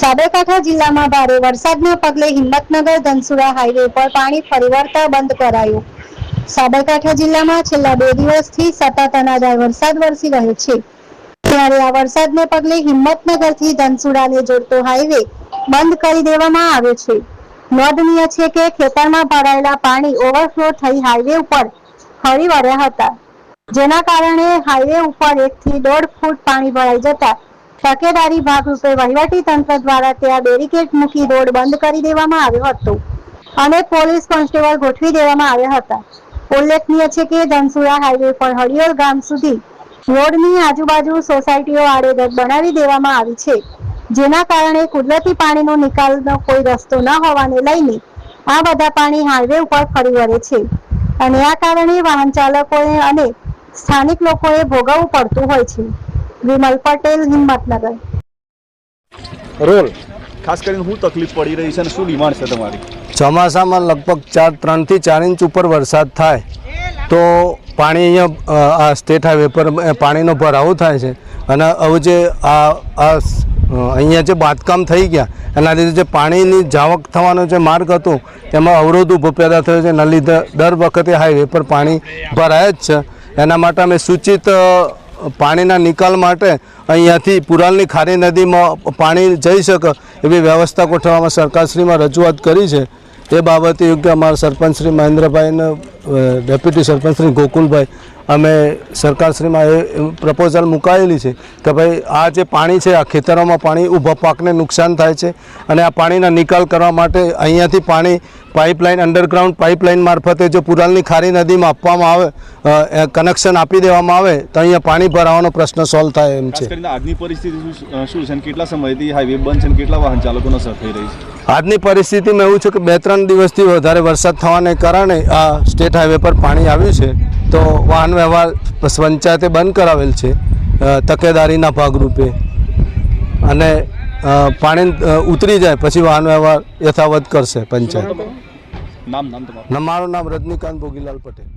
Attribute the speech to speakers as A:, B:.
A: સાબરકાંઠા જિલ્લામાં ભારે વરસાદના પગલે હિંમતનગર ધનસુરા હાઈવે પર પાણી ફરી બંધ કરાયું. સાબરકાંઠા જિલ્લામાં છેલ્લા બે દિવસથી સતત અનાધાર વરસાદ વરસી રહ્યો છે. ત્યારે આ વરસાદને પગલે હિંમતનગરથી ધનસુરાને જોડતો હાઈવે બંધ કરી દેવામાં આવ્યો છે. નોંધનીય છે કે ખેતરમાં ભરાયેલા પાણી ઓવરફ્લો થઈ હાઈવે ઉપર ફરી વળ્યા હતા. જેના કારણે હાઈવે ઉપર એકથી દોઢ ફૂટ પાણી ભરાઈ જતા તકેદારી ભાગરૂપે વહીવટી તંત્ર દ્વારા ત્યાં બેરિકેડ મૂકી રોડ બંધ કરી દેવામાં આવ્યો હતો. અને પોલીસ કોન્સ્ટેબલ ગોઠવી દેવામાં આવ્યા હતા. ઉલ્લેખનીય છે કે ધનસુરા હાઈવે પર હળિયોળ ગામ સુધી રોડની આજુબાજુ સોસાયટીઓ આડેધડ બનાવી દેવામાં આવી છે. જેના કારણે કુદરતી પાણીનો નિકાલનો કોઈ રસ્તો ન હોવાને લઈને આ બધા પાણી હાઈવે ઉપર ફરી વળે છે. અને આ કારણે વાહન ચાલકોએ અને સ્થાનિક લોકોએ ભોગવવું પડતું હોય છે. વિમલ પટેલ હિંમતનગર
B: રોલ. ખાસ કરીને શું તકલીફ પડી રહી છે અને શું ડિમાન્ડ છે તમારી?
C: ચોમાસામાં લગભગ ચાર ત્રણથી ચાર ઇંચ ઉપર વરસાદ થાય તો પાણી અહીંયા આ સ્ટેટ હાઈવે પર પાણીનો ભરાવો થાય છે. અને હવે જે આ આ અહીંયા જે બાંધકામ થઈ ગયા એના લીધે જે પાણીની જાવક થવાનો જે માર્ગ હતો તેમાં અવરોધ ઊભો પેદા થયો છે. એના લીધે દર વખતે હાઈવે પર પાણી ભરાય જ છે. એના માટે અમે સૂચિત પાણીના નિકાલ માટે અહીંયાથી પુરાલની ખારી નદીમાં પાણી જઈ શકે એવી વ્યવસ્થા ગોઠવવામાં સરકારશ્રીમાં રજૂઆત કરી છે. એ બાબતે યોગ્ય અમારા સરપંચ શ્રી મહેન્દ્રભાઈ અને ડેપ્યુટી સરપંચ શ્રી ગોકુલભાઈ અમે સરકારશ્રીમાં એ પ્રપોઝલ મુકાયેલી છે કે ભાઈ આ જે પાણી છે આ ખેતરોમાં પાણી ઊભા પાકને નુકસાન થાય છે અને આ પાણીના નિકાલ કરવા માટે અહીંયાથી પાણી પાઇપલાઇન અંડરગ્રાઉન્ડ પાઇપલાઇન મારફતે જો પુરાલની ખારી નદીમાં આપવામાં આવે કનેક્શન આપી દેવામાં આવે તો અહીંયા પાણી ભરાવાનો પ્રશ્ન સોલ્વ થાય એમ છે.
B: આજની પરિસ્થિતિ શું શું છે કેટલા સમયથી હાઈવે બંધ છે કેટલા વાહન ચાલકોનો અસર થઈ રહી છે?
C: આજની પરિસ્થિતિમાં એવું છે કે બે ત્રણ દિવસથી વધારે વરસાદ થવાને કારણે આ સ્ટેટ હાઈવે પર પાણી આવ્યું છે તો વાહન વ્યવહાર પંચાયતે બંધ કરાવેલ છે તકેદારીના ભાગરૂપે. અને પાણી ઉતરી જાય પછી વાહન વ્યવહાર યથાવત કરશે પંચાયત.
B: નામ નામ
C: મારું નામ રજનીકાંત ભોગીલાલ પટેલ.